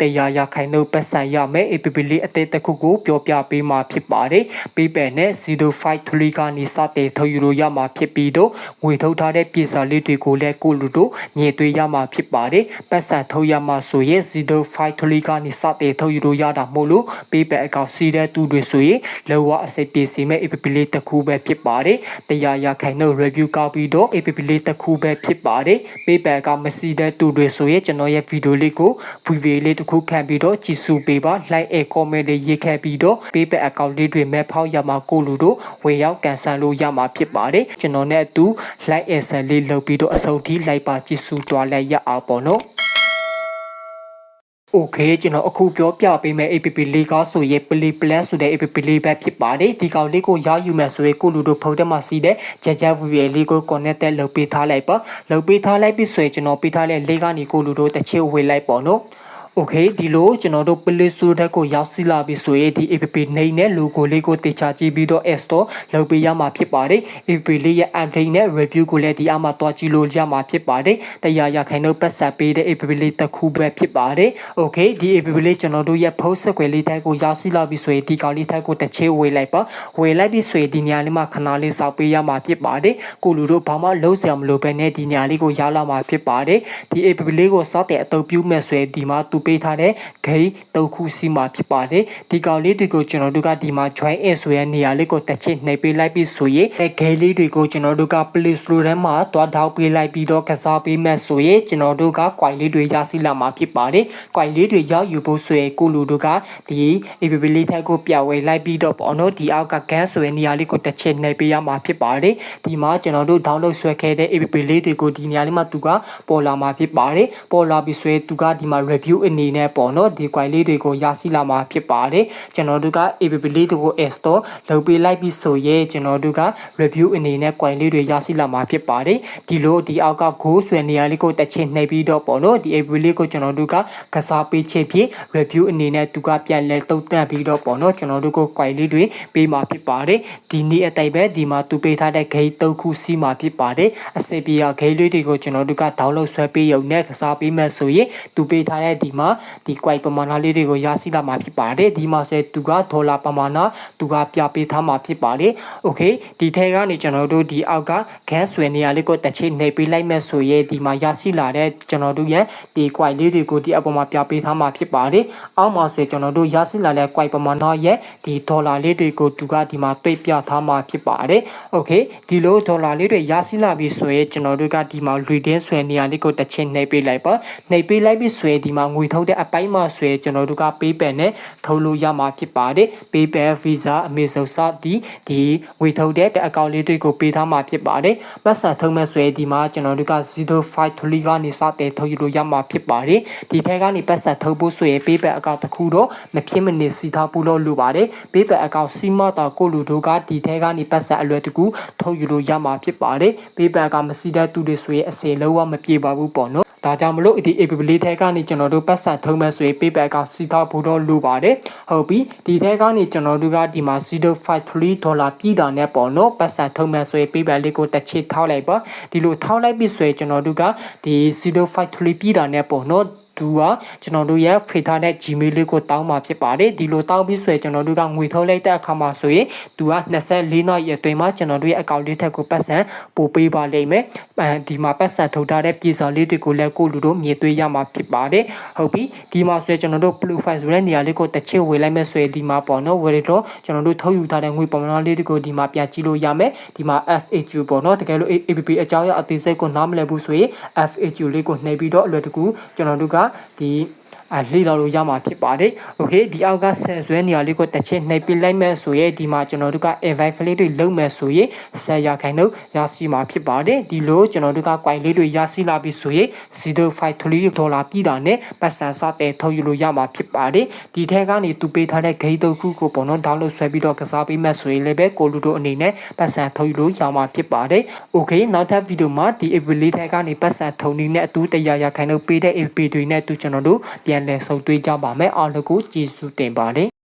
တရားရခိုင်နှုတ်ပတ်စံရမယ် APP လေးအသေးတစ်ခုကိုပြောပြပေးမှာဖြစ်ပါတယ်ပေးပယ်နဲ့053ကနေစတဲ့ထုတ်ယူလို့ရမှာဖြစ်ပြီးတော့ငွေထုတ်ထားတဲ့ပြည်စာလေးတွေကိုလည်းကိုလူတို့ညင်သွေးရမှာဖြစ်ပါတယ်ပတ်စံထုတ်ရမှာဆိုရင်053ကနေစတဲ့ထုတ်ယူလို့ရတာမို့လို့ပေးပယ်အကောင့်စီးတဲ့သူတွေဆိုရင်လောကအစိပ်ပြေစီမဲ့ APP လေးတစ်ခုပဲဖြစ်ပါတယ်တရားရခိုင်နှုတ် review ကောက်ပြီးတော့ APP လေးတစ်ခုပဲဖြစ်ပါတယ်ပေးပယ်ကမစီတဲ့သူတွေဆိုရင်ကျွန်တော်ရဲ့ဗီဒီယိုလေးကို preview လေးတစ်ခုခံပြီးတော့ကြည့်စုပေးပါ like အဲ comment လေးရေးခဲ့ပြီးတော့ပေးပယ်အကောင့်လေးတွေမဲ့ဖောက်ရမှာကိုလူတို့ဝေရောက်ကန်ဆယ်လို့ရမှာဖြစ်ပါတယ်ကျွန်တော်နဲ့အတူ like အဲဆယ်လေးလုပ်ပြီးတော့အဆုံးထိ like ပါကြည့်စုသွားလိုက်ရအောင်ပေါ့နော် โอเคကျွန်တော်အခုပြောပြပေးမယ် APP လေးကားဆိုရင် Play Plus ဆိုတဲ့ APP လေးပဲဖြစ်ပါတယ်ဒီကောင်လေးကိုရယူမယ်ဆိုရင်ကိုလူတို့ဖုန်းထဲမှာစီးတဲ့ကြကြ VPN လေးကို connect လုပ်ပေးထားလိုက်ပါလုပ်ပေးထားလိုက်ပြီဆိုရင်ကျွန်တော်ပေးထားတဲ့လေးကနေကိုလူတို့တစ်ချစ်ဝေလိုက်ပေါ့နော် โอเคဒီလိုကျွန်တော်တို့ Play Store တက်ကိုရောက်စီလာပြီဆိုရင်ဒီ APP နှိမ့်နဲ့ logo လေးကိုတေချာကြည့်ပြီးတော့ App Store လုပ်ပေးရမှာဖြစ်ပါတယ် APP လေးရဲ့ update နဲ့ review ကိုလည်းဒီအမှာတွားကြည့်လို့ရမှာဖြစ်ပါတယ်တရားရခိုင်တို့ပတ်ဆက်ပေးတဲ့ APP လေးတစ်ခုပဲဖြစ်ပါတယ်โอเคဒီ APP လေးကျွန်တော်တို့ရဲ့ post ဆက်ွယ်လေးတက်ကိုရောက်စီလာပြီဆိုရင်ဒီကောင်လေးတက်ကိုတစ်ချေဝေလိုက်ပါဝေလိုက်ပြီဆိုရင်ဒီနေရာလေးမှာခဏလေးစောက်ပေးရမှာဖြစ်ပါတယ်ကိုလူတို့ဘာမှလုံးစရာမလိုပဲနဲ့ဒီနေရာလေးကိုရောက်လာမှာဖြစ်ပါတယ်ဒီ APP လေးကိုစောက်တဲ့အတုပ်ပြုမဲ့ဆိုရင်ဒီမှာသူ ပေးထားတဲ့ဂိမ်းတုတ်ခုစီမှာဖြစ်ပါတယ်ဒီကောင်လေးတွေကိုကျွန်တော်တို့ကဒီမှာ join in ဆိုတဲ့နေရာလေးကိုတစ်ချက်နှိပ်ပေးလိုက်ပြီးဆိုရင်အဲဂိမ်းလေးတွေကိုကျွန်တော်တို့က Play Store ထဲမှာတွားထောက်ပေးလိုက်ပြီးတော့ကစားပေးမဲ့ဆိုရင်ကျွန်တော်တို့က coin လေးတွေရရှိလာမှာဖြစ်ပါတယ် coin လေးတွေရောက်ယူဖို့ဆိုရင်ကိုလူတို့ကဒီ APP လေးထက်ကိုပြဝေလိုက်ပြီးတော့ပေါ့နော်ဒီအောက်က gun ဆိုတဲ့နေရာလေးကိုတစ်ချက်နှိပ်ပေးရမှာဖြစ်ပါတယ်ဒီမှာကျွန်တော်တို့ download ဆွဲခဲ့တဲ့ APP လေးတွေကိုဒီနေရာလေးမှာသူကပေါ်လာမှာဖြစ်ပါတယ်ပေါ်လာပြီးဆိုရင်သူကဒီမှာ review အနေနဲ့ပေါ့နော်ဒီ coin လေးတွေကိုရရှိလာမှာဖြစ်ပါတယ်ကျွန်တော်တို့က APP လေးတွေကို install လုပ်ပေးလိုက်ပြီးဆိုရင်ကျွန်တော်တို့က review အနေနဲ့ coin လေးတွေရရှိလာမှာဖြစ်ပါတယ်ဒီလိုဒီအောက်က go ဆွဲနေရာလေးကိုတစ်ချက်နှိပ်ပြီးတော့ပေါ့နော်ဒီ APP လေးကိုကျွန်တော်တို့ကကစားပေးချက်ဖြစ် review အနေနဲ့သူကပြန်လဲတုံ့တက်ပြီးတော့ပေါ့နော်ကျွန်တော်တို့ကို coin လေးတွေပေးမှာဖြစ်ပါတယ်ဒီနေ့အတိုင်းပဲဒီမှာသူပေးထားတဲ့ gate တုတ်ခုစီးမှာဖြစ်ပါတယ်အစိပ်ပြာ gate လေးတွေကိုကျွန်တော်တို့က download ဆွဲပေးရုံနဲ့ကစားပေးမယ်ဆိုရင်သူပေးထားတဲ့ဒီမှာမာဒီ coin ပမာဏလေးတွေကိုရရှိလာမှာဖြစ်ပါတယ်ဒီမှာဆိုသူကဒေါ်လာပမာဏသူကပြပေးထားမှာဖြစ်ပါတယ် okay ဒီထဲကနေကျွန်တော်တို့ဒီအောက်ကခန်းဆွေနေရာလေးကိုတစ်ချိန်နှိပ်ပေးလိုက်မယ်ဆိုရင်ဒီမှာရရှိလာတဲ့ကျွန်တော်တို့ရဲ့ဒီ coin လေးတွေကိုဒီအပေါ်မှာပြပေးထားမှာဖြစ်ပါတယ်အောက်မှာဆိုကျွန်တော်တို့ရရှိလာတဲ့ coin ပမာဏရဲ့ဒီဒေါ်လာလေးတွေကိုသူကဒီမှာတွေ့ပြထားမှာဖြစ်ပါတယ် okay ဒီလိုဒေါ်လာလေးတွေရရှိလာပြီဆိုရင်ကျွန်တော်တို့ကဒီမှာ redeem ဆွေနေရာလေးကိုတစ်ချိန်နှိပ်ပေးလိုက်ပါနှိပ်ပေးလိုက်ပြီဆိုရင်ဒီမှာငွေထုတ်တဲ့အပိုင်းမှာဆိုရင်ကျွန်တော်တို့က PayPal နဲ့ထုတ်လို့ရမှာဖြစ်ပါတယ် PayPal Visa Amazon စသည်ဒီငွေထုတ်တဲ့အကောင့်လေးတွေကိုပေးထားမှာဖြစ်ပါတယ်ပတ်စံထုတ်မဲ့ဆိုရင်ဒီမှာကျွန်တော်တို့က053ကနေစတဲ့ထုတ်ယူလို့ရမှာဖြစ်ပါတယ်ဒီထက်ကနေပတ်စံထုတ်ဖို့ဆိုရင် PayPal အကောင့်တစ်ခုတော့မဖြစ်မနေစီထားဖို့လို့လိုပါတယ် PayPal အကောင့်စီမတာကိုလူတို့ကဒီထက်ကနေပတ်စံအလွယ်တကူထုတ်ယူလို့ရမှာဖြစ်ပါတယ် PayPal ကမစီတဲ့သူတွေဆိုရင်အစင်လုံးဝမပြေပါဘူးပေါ့နော် ဒါကြောင့်မလို့ဒီ app လေးထဲကနေကျွန်တော်တို့ပတ်စံထုံးမဲ့ဆိုရင် PayPal ကစီထားဖို့တော့လိုပါတယ်ဟုတ်ပြီဒီထဲကနေကျွန်တော်တို့ကဒီမှာ053ဒေါ်လာပြည်တာနဲ့ပေါ့နော်ပတ်စံထုံးမဲ့ဆိုရင် PayPal လေးကိုတစ်ချစ်ထောက်လိုက်ပါဒီလိုထောက်လိုက်ပြီဆိုရင်ကျွန်တော်တို့ကဒီ053ပြည်တာနဲ့ပေါ့နော် သူကကျွန်တော်တို့ရဲ့ဖေထားတဲ့ Gmail လေးကိုတောင်းมาဖြစ်ပါတယ်ဒီလိုတောင်းပြီးဆိုရင်ကျွန်တော်တို့ကငွေထုတ်လိုက်တဲ့အခါမှာဆိုရင်သူက24နာရီအတွင်းမှာကျွန်တော်တို့ရဲ့ account လေးထက်ကိုပတ်စံပို့ပေးပါလိမ့်မယ်အဲဒီမှာပတ်စံထုတ်ထားတဲ့ပြည်စာလေးတွေကိုလည်းကိုလူတို့မြင်တွေ့ရမှာဖြစ်ပါတယ်ဟုတ်ပြီဒီမှာဆိုရင်ကျွန်တော်တို့ blue file ဆိုတဲ့နေရာလေးကိုတစ်ချက်ဝေလိုက်မယ်ဆိုရင်ဒီမှာပေါ့နော်ဝေရတော့ကျွန်တော်တို့ထုတ်ယူထားတဲ့ငွေပမာဏလေးတွေကိုဒီမှာပြန်ကြည့်လို့ရမယ်ဒီမှာ FAQ ပေါ့နော်တကယ်လို့ APP အကြောင်းအရာအသေးစိတ်ကိုနားမလည်ဘူးဆိုရင် FAQ လေးကိုနှိပ်ပြီးတော့အလွယ်တကူကျွန်တော်တို့ကဒီ အလှိတော်လို့ရမှာဖြစ်ပါတယ်။ Okay ဒီအောက်ကဆက်ဆွဲနေရာလေးကိုတစ်ချက်နှိပ်ပြလိုက်မယ်ဆိုရင်ဒီမှာကျွန်တော်တို့က invite လေးတွေလုပ်မယ်ဆိုရင်ဆက်ရခိုင်တော့ရရှိမှာဖြစ်ပါတယ်။ဒီလိုကျွန်တော်တို့က coin လေးတွေရရှိလာပြီဆိုရင်0.53ဒေါ်လာပြည်တာနဲ့ပတ်စံစတဲ့ထုတ်ယူလို့ရမှာဖြစ်ပါတယ်။ဒီထဲကနေသူပေးထားတဲ့ gate တုပ်ခုကိုပေါ့နော် download ဆွဲပြီးတော့ကစားပေးမယ်ဆိုရင်လည်းပဲကိုလူတို့အနေနဲ့ပတ်စံထုတ်ယူလို့ရမှာဖြစ်ပါတယ်။ Okay နောက်ထပ်ဗီဒီယိုမှာဒီ app လေးထဲကနေပတ်စံထုံနေနဲ့အတူတရားရခိုင်တော့ပေးတဲ့ app တွေနဲ့တူကျွန်တော်တို့ပြန်လည်ဆုံတွေ့ကြပါမယ်အားလုံးကိုကျေးဇူးတင်ပါတယ်